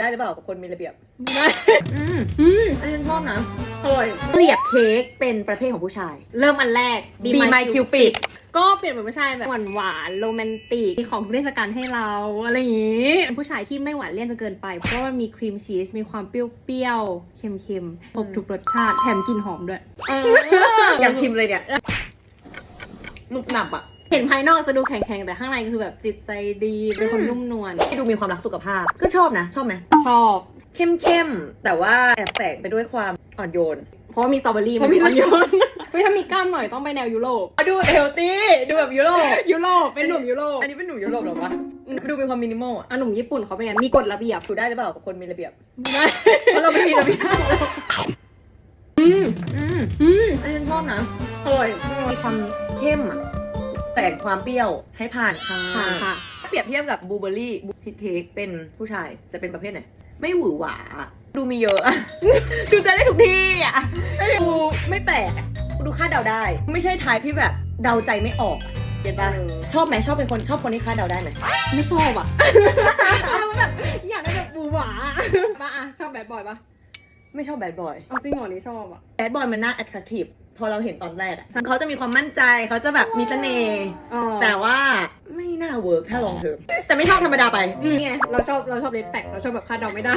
ได้หรือเปล่ากับคนมีระเบียบอืมอืมอันนี้ชอบนะอร่อย เกลียบเค้กเป็นประเภทของผู้ชาย เริ่มอันแรก Be My Cupid ก็เปลี่ยนเป็นผู้ชายแบบหวานหวานๆโรแมนติกมีของทุกเทศกาลให้เราอะไรอย่างนี้เป็นผู้ชายที่ไม่หวานเลี่ยนจนเกินไป เพราะว่ามันมีครีมชีสมีความเปรี้ยวๆเค็มๆครบทุกรสชาติแถมกลิ่นหอมด้วยอยากชิมเลยเนี่ยหนุบหนับอะ เห็นภายนอกจะดูแข็งๆ แต่ข้างในคือแบบจิตใจดี เป็นคนนุ่มนวลดูมีความรักสุขภาพ ก็ชอบนะ ชอบไหม ชอบเข้มเข้มๆ แต่ว่าแอบแฝงไปด้วยความอ่อนโยน เพราะว่ามีสตรอเบอรี่เพราะมีนโยนเฮ้ยถ้ามีกล้ามหน่อยต้องไปแนวยุโรปดูเฮลตี้ดูแบบยุโรป ยุโรป เป็นหนุ่มยุโรป อันนี้เป็นหนุ่มยุโรปเหรอวะ ดูมีความมินิมอลอะอะหนุ่มญี่ปุ่นเขาเป็นไง มีกฎระเบียบ ดูได้หรือเปล่ากับคนมีระเบียบได้เพราะเราไม่มีระเบียบอืม อืมอันนี้ชอบนะ อร่อยมีความเข้มอะ แฝงความเปรี้ยวให้ผ่านค่ะค่ะค่ะ ถ้าเปรียบเทียบกับบลูเบอร์รี่บูชิสเค้กเป็นผู้ชายจะเป็นประเภทไหน ไม่หวือหวาอะดูมีเยอะอะดูจะได้ทุกที่อะดูไม่แปลกอะดูคาดเดาได้ ไม่ใช่ทายที่แบบเดาใจไม่ออกอะเก็ตปะเออชอบไหมชอบเป็นคนชอบคนที่คาดเดาได้ไหมไม่ชอบอะเอาแบบอยากได้แบบบูหวาป่ะอะชอบแบดบอยป่ะ ไม่ชอบแบดบอย เอาจริงเหรอนี่ชอบอะ แบดบอยมันน่า attractive พอเราเห็นตอนแรกอะเขาจะมีความมั่นใจเขาจะแบบมีเสน่ห์ อ๋อแต่ว่าไม่น่าเวิร์กถ้าลองเทอมแต่ไม่ชอบธรรมดาไปอืมไงเราชอบเราชอบเลดแฟกเราชอบแบบคาดเดาไม่ได้